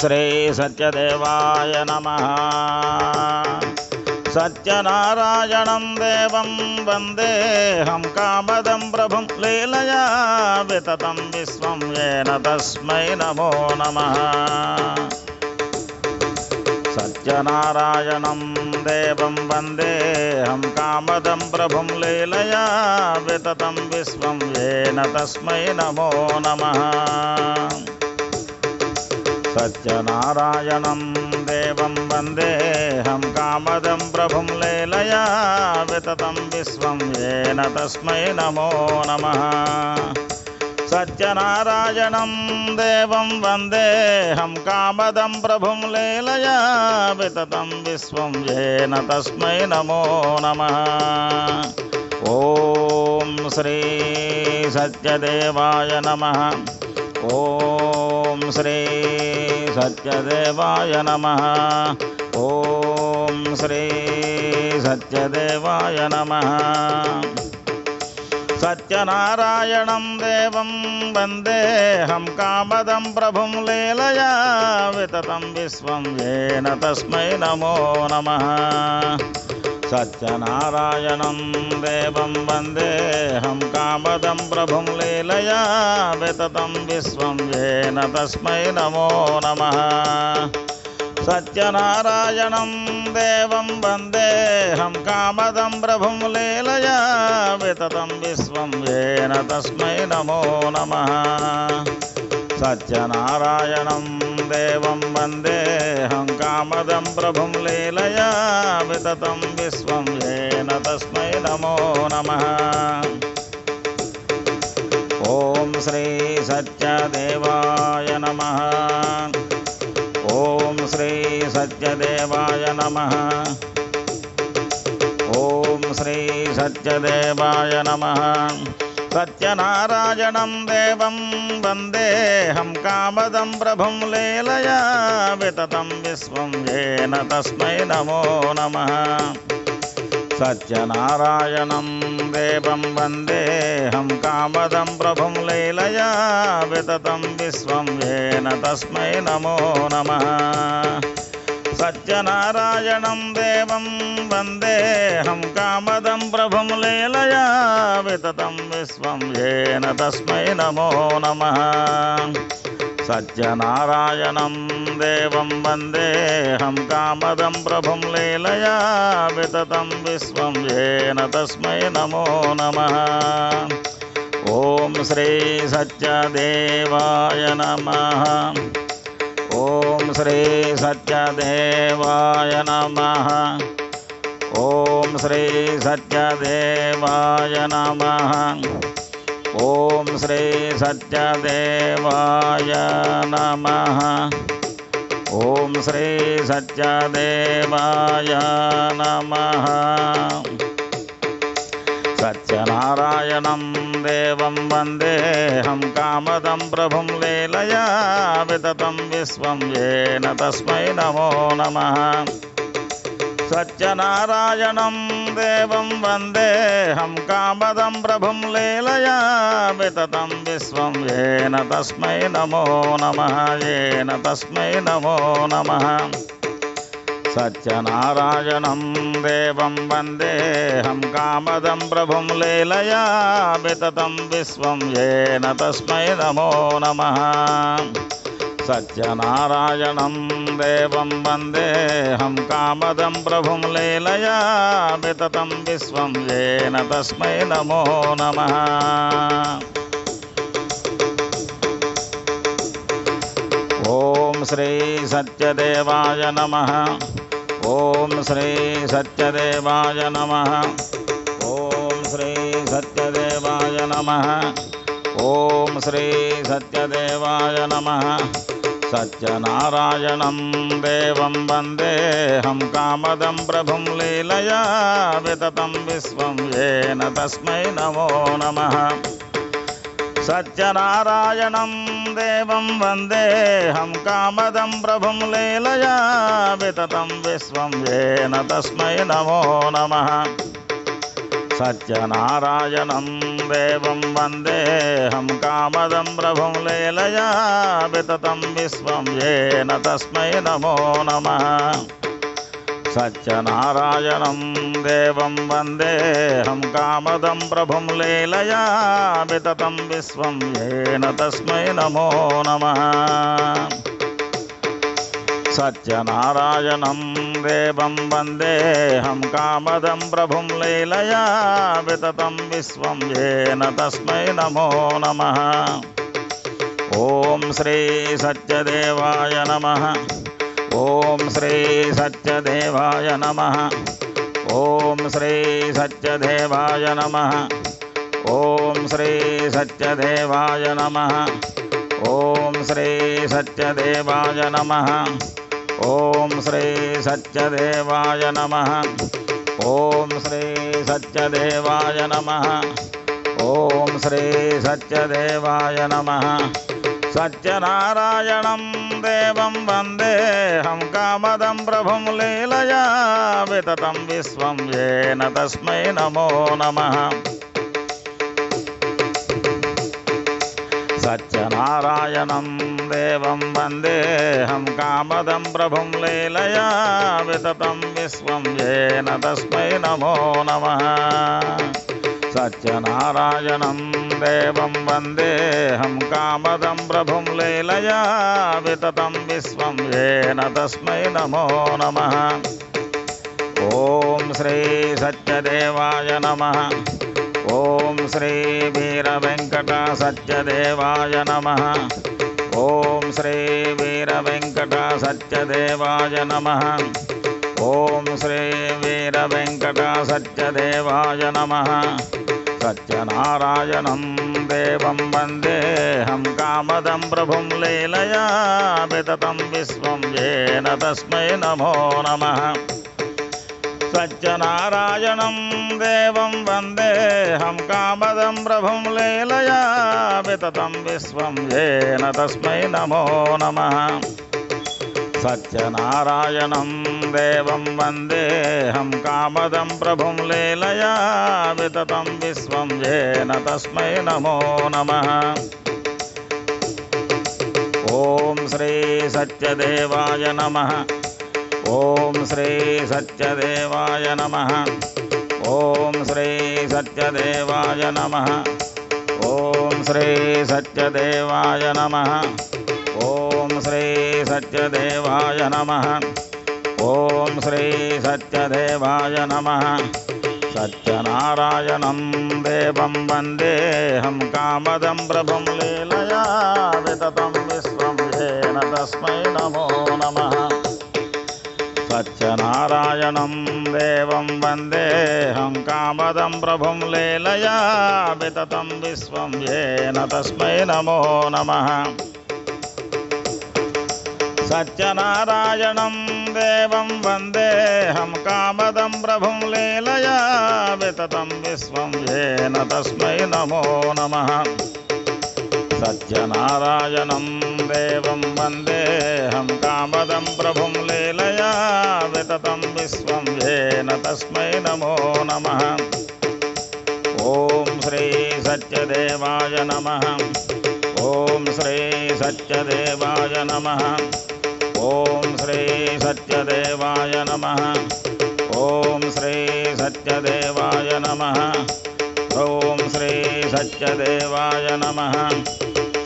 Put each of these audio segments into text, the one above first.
श्री सत्यदेवाय नमः। सत्यनारायणं देवं वन्देऽहं कामदं प्रभुं लीलया विततं विश्वं येन तस्मै नमो नमः। सत्यनारायणं देवं वन्देऽहं कामदं प्रभुं लीलया विततं विश्वं येन तस्मै नमो नमः। सत्यनारायणं देवं वन्देऽहं कामदं प्रभुं लेलया विततं विश्वं येन तस्मै नमो नमः। सत्यनारायणं देवं वन्देऽहं कामदं प्रभुं लेलया विततं विश्वं येन तस्मै नमो नमः। ॐ श्री सत्यदेवाय नमः। ॐ श्री सत्यदेवाय नमः। ॐ श्री सत्यदेवाय नमः। सत्यनारायणं देवं वन्देऽहं कामदं प्रभुं लीलया विततं विश्वं येन तस्मै नमो नमः। నమః సత్యనారాయణం దేవం వందేహం కామదం ప్రభుం లీలయా వితతం విశ్వం ఏన తస్మై నమో నమః సత్యనారాయణం దేవం వందేహం కామదం ప్రభుం లీలయా వితతం విశ్వం ఏన తస్మై నమో सत्यनारायणं देवं वन्देऽहं कामदं प्रभुं लीलया विततं विश्वं येन तस्मै नमो नमः। ॐ श्री सत्यदेवाय नमः। ॐ श्रीसत्यदेवाय नमः। ॐ श्री नमः। सत्यनारायणं देवं वन्देऽहं कामदं प्रभुं लीलया विततं विश्वं येन तस्मै नमो नमः। सत्यनारायणं देवं वन्देऽहं कामदं प्रभुं लीलया विततं विश्वं येन तस्मै नमो नमः। సత్యనారాయణం దేవం వందేహం కామదం ప్రభం లీలయా వితతం విశ్వం ఏన తస్మై నమో నమ. సత్యనారాయణం దేవం వందేహం కామదం ప్రభం లీలయా వితతం విశ్వం ఏన తస్మై నమో నమ. ఓం శ్రీ సత్యదేవాయ నమ. श्री सत्यदेवाय नमः। ओम श्री सत्यदेवाय नमः। ओम श्री सत्यदेवाय नमः। ओम श्री सत्यदेवाय नमः। नित्यनारायणं देवं वन्देऽहं कामदं प्रभुं लीलया विततं विश्वं येन तस्मै नमो नमः। सत्यनारायणं देवं वन्देऽहं कामदं प्रभुं लीलया विततं विश्वं येन तस्मै नमो नमः, येन तस्मै नमो नमः। सत्यनारायणं देवं वन्देऽहं कामदं प्रभुं लीलयामिततं विश्वं येन तस्मै नमो नमः। सत्यनारायणं देवं वन्देऽहं कामदं प्रभुं लीलयामिततं विश्वं येन तस्मै नमो नमः। श्री श्रीसत्यदेवाय नमः। ॐ श्रीसत्यदेवाय नमः। ॐ श्रीसत्यदेवाय नमः। ॐ श्रीसत्यदेवाय नमः। सत्यनारायणं देवं वन्देऽहं कामद प्रभु लीलया विततं विश्व ये तस्मै नमो नम। सत्यनारायणं देवं हम कामदं प्रभुं लीलया, विततं विश्वं येन तस्मै नमो नमः। सत्यनारायणं देवं हम कामदं प्रभुं लीलया, विततं विश्वं येन तस्मै नमो नमः। सत्यनारायणं देवं वन्देऽहं कामदं प्रभुं लीलया विततं विश्वं येन तस्मै नमो नमः। सत्यनारायणं देवं वन्देऽहं कामदं प्रभुं लीलया विततं विश्वं येन तस्मै नमो नमः। ॐ श्री सत्यदेवाय नमः। ॐ श्री सत्यदेवाय नमः। ॐ श्री सत्यदेवाय नमः। ॐ श्री सत्यदेवाय नमः। ॐ श्री सत्यदेवाय नमः। ॐ श्री सत्यदेवाय नमः। ॐ श्री सत्यदेवाय नमः। ॐ श्री सत्यदेवाय नमः సత్యనారాయణం దేవం వందేహం కామదం ప్రభుం లీలయా వితతం విశ్వం ఏన తస్మై నమో నమ. సత్యనారాయణం దేవం వందేహం కామదం ప్రభుం లీలయా వితతం విశ్వం ఏన తస్మై నమో నమ. सत्यनारायणं देवं वन्देऽहं कामदं प्रभुं लीलया विततं विश्वं येन तस्मै नमो नमः। ॐ श्री सत्यदेवाय नमः। ॐ श्री वीरवेङ्कट सत्यदेवाय नमः। ॐ श्री वीरवेङ्कट ఓం శ్రీ వీర వెంకట సత్యదేవాయ నమ. సత్యనారాయణం దేవం వందేహం కామదం ప్రభుం లీలయా విదతం విశ్వం ఏన తస్మై నమో నమ. సత్యనారాయణం దేవం వందేహం కామదం ప్రభుం లీలయా వితతం విశ్వం ఏన తస్మై నమో నమ. సత్యనారాయణం देवं वन्देऽहं कामदं प्रभुं लीलया विततं विश्वं येन तस्मै नमो नमः। श्री सत्यदेवाय नमः। ॐ श्री सत्यदेवाय नमः। ॐ श्री सत्यदेवाय नमः। ॐ श्री सत्यदेवाय नमः। श्री सत्यदेवाय नमः। ॐ श्री सत्यदेवाय नमः। सत्यनारायणं देवं वन्देऽहं कामदं प्रभुं लीलया विततं विश्वं येन तस्मै नमो नमः। सत्यनारायणं देवं वन्देऽहं कामदं प्रभुं लीलया विततं विश्वं येन तस्मै नमो नमः। सत्यनारायणं देवं वन्देऽहं कामदं प्रभुं लीलया विततं विश्वं येन तस्मै नमो नमः। सत्यनारायणं देवं वन्देऽहं कामदं प्रभुं लीलया विततं विश्वं येन तस्मै नमो नमः। ॐ श्री सत्यदेवाय नमः। ॐ श्री सत्यदेवाय नमः। नमः। ॐ श्री सत्यदेवाय नमः। ॐ श्री सत्यदेवाय नमः।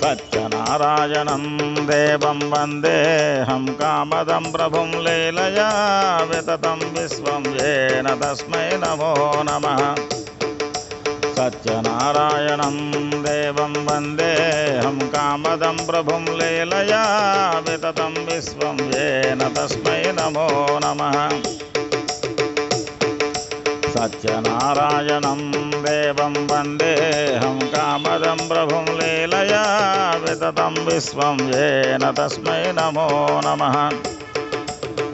सत्यनारायणं देवं वन्देऽहं कामदं प्रभुं लीलया विततं विश्वं येन तस्मै नमो नमः सत्यनारायणं देवं वन्देऽहं कामदं प्रभुं लीलया विततं विश्वं येन तस्मै नमो नमः। सत्यनारायणं देवं वन्देऽहं कामदं प्रभुं लीलया विततं विश्वं येन तस्मै नमो नमः।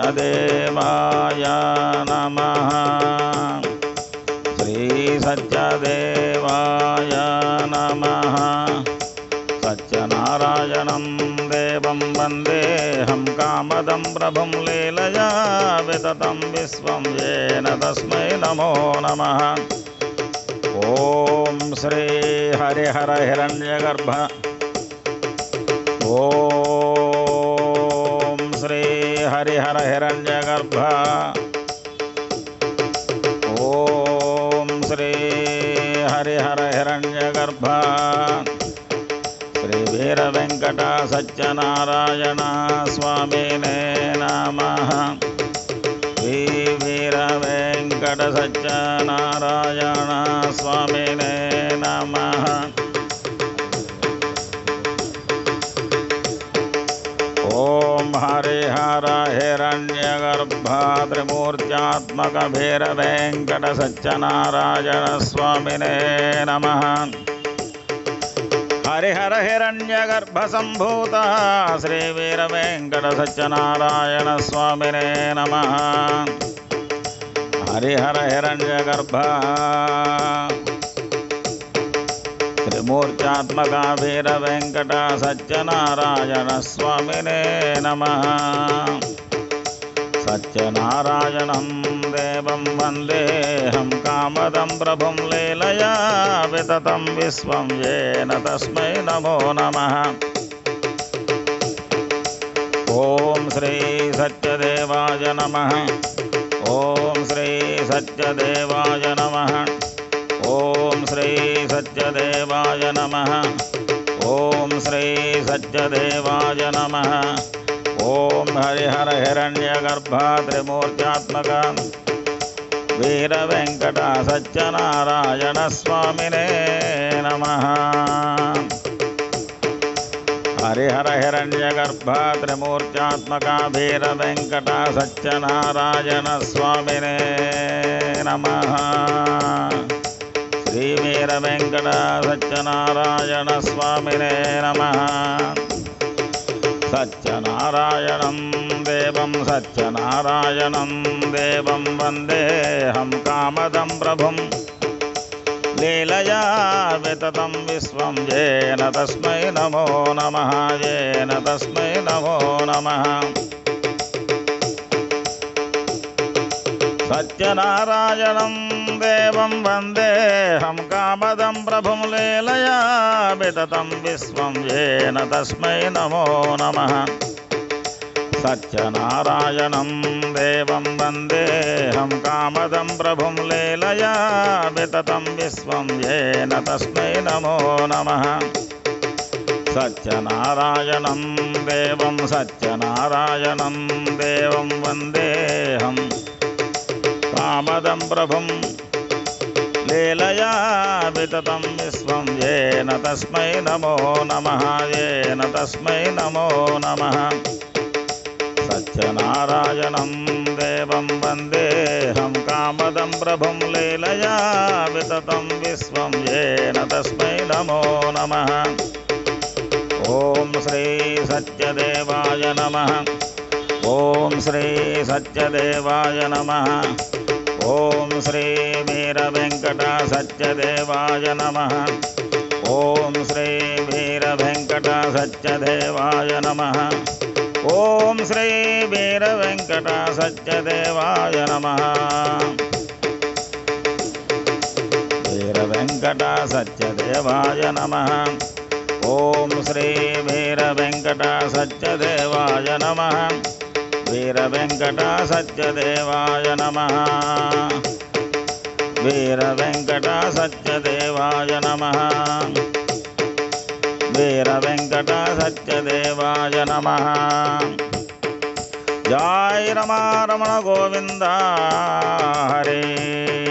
सच्चदेवाय नमः। श्री सच्चदेवाय नमः। सच्चनारायणं देवं वन्देऽहं कामदं प्रभुं लीलया विततं विश्वं येन तस्मै नमो नमः। ॐ श्रीहरिहरहिरण्यगर्भ ओ हरिहर हिरण्यगर्भ ॐ श्री हरिहर हिरण्यगर्भ श्रीवीरवेङ्कट सत्यनारायण स्वामिने नमः। श्रीवीरवेङ्कटसत्यनारायण स्वामिने सच्चनारायणस्वामिने नमः। हरिहरहिरण्यगर्भसम्भूतः श्रीवीरवेङ्कटसत्यनारायणस्वामिने नमः। हरिहरहिरण्यगर्भ। त्रिमूर्त्यात्मका वीरवेङ्कटसत्यनारायणस्वामिने नमः। सत्यनारायणं देवं वन्देऽहं कामदं प्रभुं लीलया विततं विश्वं येन तस्मै नमो नमः। ॐ श्रीसत्यदेवाय नमः। ॐ श्रीसत्यदेवाय नमः। ॐ श्रीसत्यदेवाय नमः। ॐ श्रीसत्यदेवाय नमः। ओम हरिहर हिरण्यगर्भ त्रिमूर्त्यात्मक वीरवेङ्कट सत्यनारायणस्वामिने नमः। हरिहर हिरण्यगर्भ त्रिमूर्त्यात्मका भीरवेङ्कट सत्यनारायणस्वामिने नमः। श्रीवीरवेङ्कट सत्यनारायणस्वामिने नमः। सत्यनारायणं देवं सत्यनारायणं देवं वन्देऽहं कामदं प्रभुं। लीलया विततं विश्वं, येन तस्मै नमो नमः, येन तस्मै नमो नमः। सत्यनारायणम् దేవం వందేహం కామదం ప్రభుం లీలయా వితతం విశ్వం ఏన తస్మై నమో నమ. సత్యనారాయణం దేవం వందేహం కామదం ప్రభుం లీలయా వితతం విశ్వం ఏన తస్మై నమో నమ. సత్యనారాయణం దేవం సత్యనారాయణం దేవం వందేహం కామదం ప్రభుం లీలయా వితతం విశ్వం ఏన తస్మై నమో నమః ఏన తస్మై నమో నమః సత్యనారాయణం దేవం వందేహం కామదం ప్రభుం లీలయా వితతం విశ్వం ఏన తస్మై నమో నమః ఓం శ్రీ సత్యదేవాయ నమః ఓం శ్రీ సత్యదేవాయ నమః ఓం श्रीवीरवेङ्कटसत्यदेवाय नमः ॐ श्रीवीरवेङ्कटसत्यदेवाय नमः ॐ श्रीवीरवेङ्कटसत्यदेवाय नमः वीरवेङ्कटसत्यदेवाय नमः ॐ श्रीवीरवेङ्कटसत्यदेवाय नमः वीरवेङ्कटसत्यदेवाय नमः वीरवेङ्कटासत्यदेवाय नमः। वीरवेङ्कटासत्यदेवाय नम। जय रमा रमण गोविन्द हरे।